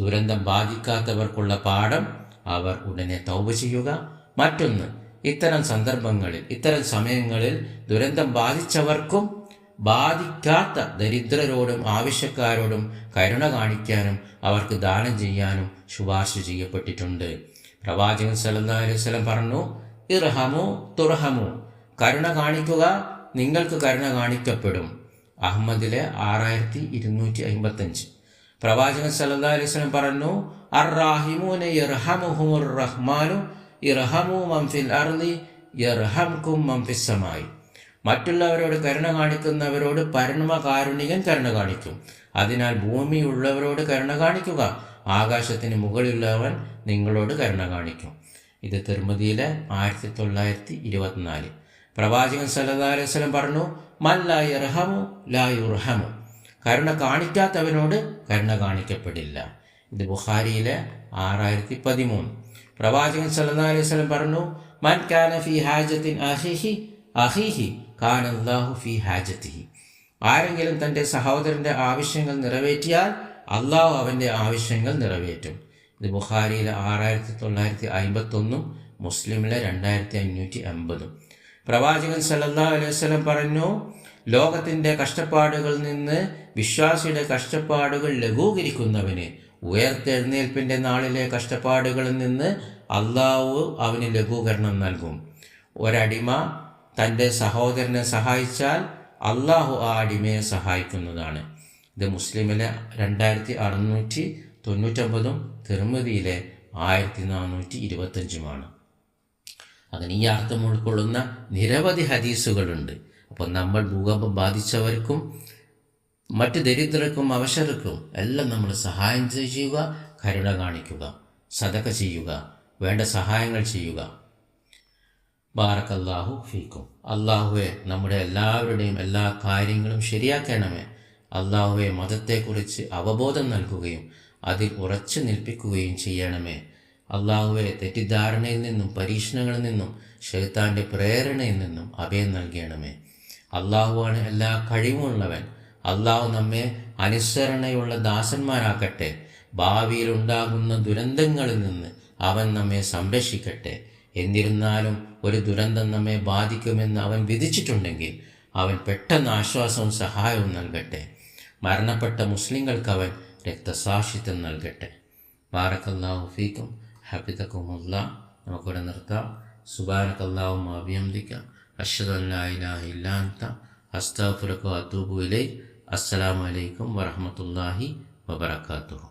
ദുരന്തം ബാധിക്കാത്തവർക്കുള്ള പാഠം അവർ ഉടനെ തൗപ ചെയ്യുക. മറ്റൊന്ന് ഇത്തരം സന്ദർഭങ്ങളിൽ ഇത്തരം സമയങ്ങളിൽ ദുരന്തം ബാധിച്ചവർക്കും ബാധിക്കാത്ത ദരിദ്രരോടും ആവശ്യക്കാരോടും കരുണ കാണിക്കാനും അവർക്ക് ദാനം ചെയ്യാനും ശുപാർശ ചെയ്യപ്പെട്ടിട്ടുണ്ട്. പ്രവാചകൻ വസല്ലം പറഞ്ഞു ഇർഹമു തുർഹമു. കരുണ കാണിക്കുക നിങ്ങൾക്ക് കരുണ കാണിക്കപ്പെടും. അഹമ്മദിലെ ആറായിരത്തി ഇരുന്നൂറ്റി അമ്പത്തഞ്ച് പ്രവാചകൻ വസല്ലം പറഞ്ഞു അർറാഹിമൂന യർഹമുഹുമുർ റഹ്മാനു മറ്റുള്ളവരോട് കരുണ കാണിക്കുന്നവരോട് പരമകാരുണികൻ കരുണ കാണിക്കും. അതിനാൽ ഭൂമിയുള്ളവരോട് കരുണ കാണിക്കുക ആകാശത്തിന് മുകളിലുള്ളവൻ നിങ്ങളോട് കരുണ കാണിക്കും. ഇത് തിരുമതിയിലെ ആയിരത്തി തൊള്ളായിരത്തി ഇരുപത്തിനാല് പ്രവാചകൻ സല്ലല്ലാഹു അലൈഹി വസല്ലം പറഞ്ഞു മൻ ലാ യർഹമു ലാ കരുണ കാണിക്കാത്തവനോട് കരുണ കാണിക്കപ്പെടില്ല. ഇത് ബുഹാരിയിലെ ആറായിരത്തി പതിമൂന്ന് പ്രവാചകൻ സല്ലല്ലാഹു അലൈഹി വസല്ലം പറഞ്ഞു മൻ കാന ഫി ഹാജത്തിൻ അഹിഹി അഹിഹി അല്ലാഹു ഫി ഹാജത്തിഹി. ആരെങ്കിലും തന്റെ സഹോദരന്റെ ആവശ്യങ്ങൾ നിറവേറ്റിയാൽ അള്ളാഹു അവന്റെ ആവശ്യങ്ങൾ നിറവേറ്റും. ഇത് ബുഹാരിയിലെ ആറായിരത്തി തൊള്ളായിരത്തി അമ്പത്തൊന്നും മുസ്ലിമിലെ രണ്ടായിരത്തി അഞ്ഞൂറ്റി അമ്പതും പ്രവാചകൻ സല്ലാ അലൈഹി വസല്ലം പറഞ്ഞു ലോകത്തിന്റെ കഷ്ടപ്പാടുകളിൽ നിന്ന് വിശ്വാസിയുടെ കഷ്ടപ്പാടുകൾ ലഘൂകരിക്കുന്നവന് ഉയർത്തെഴുന്നേൽപ്പിന്റെ നാളിലെ കഷ്ടപ്പാടുകളിൽ നിന്ന് അള്ളാഹു അവന് ലഘൂകരണം നൽകും. ഒരടിമ തന്റെ സഹോദരനെ സഹായിച്ചാൽ അള്ളാഹു ആ അടിമയെ സഹായിക്കുന്നതാണ്. ഇത് മുസ്ലിമിലെ രണ്ടായിരത്തി അറുന്നൂറ്റി തൊണ്ണൂറ്റൊമ്പതും തിരുമതിയിലെ ആയിരത്തി നാനൂറ്റി ഇരുപത്തഞ്ചുമാണ്. അങ്ങനെ ഈ അർത്ഥം ഉൾക്കൊള്ളുന്ന നിരവധി ഹദീസുകളുണ്ട്. അപ്പോൾ നമ്മൾ ഭൂകമ്പം ബാധിച്ചവർക്കും മറ്റ് ദരിദ്രർക്കും അവശർക്കും എല്ലാം നമ്മൾ സഹായം ചെയ്യുക കരുണ കാണിക്കുക സതക ചെയ്യുക വേണ്ട സഹായങ്ങൾ ചെയ്യുക. ബാറക്കല്ലാഹു ഫീക്കും. അള്ളാഹുവെ നമ്മുടെ എല്ലാവരുടെയും എല്ലാ കാര്യങ്ങളും ശരിയാക്കണമേ. അള്ളാഹുവെ മതത്തെക്കുറിച്ച് അവബോധം നൽകുകയും അതിൽ ഉറച്ചു നിൽപ്പിക്കുകയും ചെയ്യണമേ. അള്ളാഹുവെ തെറ്റിദ്ധാരണയിൽ നിന്നും പരീക്ഷണങ്ങളിൽ നിന്നും ഷെയ്ത്താന്റെ പ്രേരണയിൽ നിന്നും അഭയം നൽകണമേ. അള്ളാഹുവാണ് എല്ലാ കഴിവുമുള്ളവൻ. അള്ളാഹു നമ്മെ അനുസരണയുള്ള ദാസന്മാരാക്കട്ടെ. ഭാവിയിലുണ്ടാകുന്ന ദുരന്തങ്ങളിൽ നിന്ന് അവൻ നമ്മെ സംരക്ഷിക്കട്ടെ. എന്നിരുന്നാലും ഒരു ദുരന്തം നമ്മെ ബാധിക്കുമെന്ന് അവൻ വിധിച്ചിട്ടുണ്ടെങ്കിൽ അവൻ പെട്ടെന്ന് ആശ്വാസവും സഹായവും നൽകട്ടെ. മരണപ്പെട്ട മുസ്ലിങ്ങൾക്ക് അവൻ രക്തസാക്ഷിത്വം നൽകട്ടെ. ബാറക്കല്ലാഹു ഫീക്കും. ഹബിതക്കുമുല്ല നമുക്കിവിടെ നിർത്താം. സുബാനക്കല്ലാഹും അഭിയന്തിക്കാം അഷ്ഹദു അല്ലാ ഇലാഹ ഇല്ലാ അൻത. അസ്തഗ്ഫിറുക വഅതൂബു ഇലൈക് അസ്സലാമു അലൈക്കും വറഹ്മത്തുള്ളാഹി വബറകാതുഹു.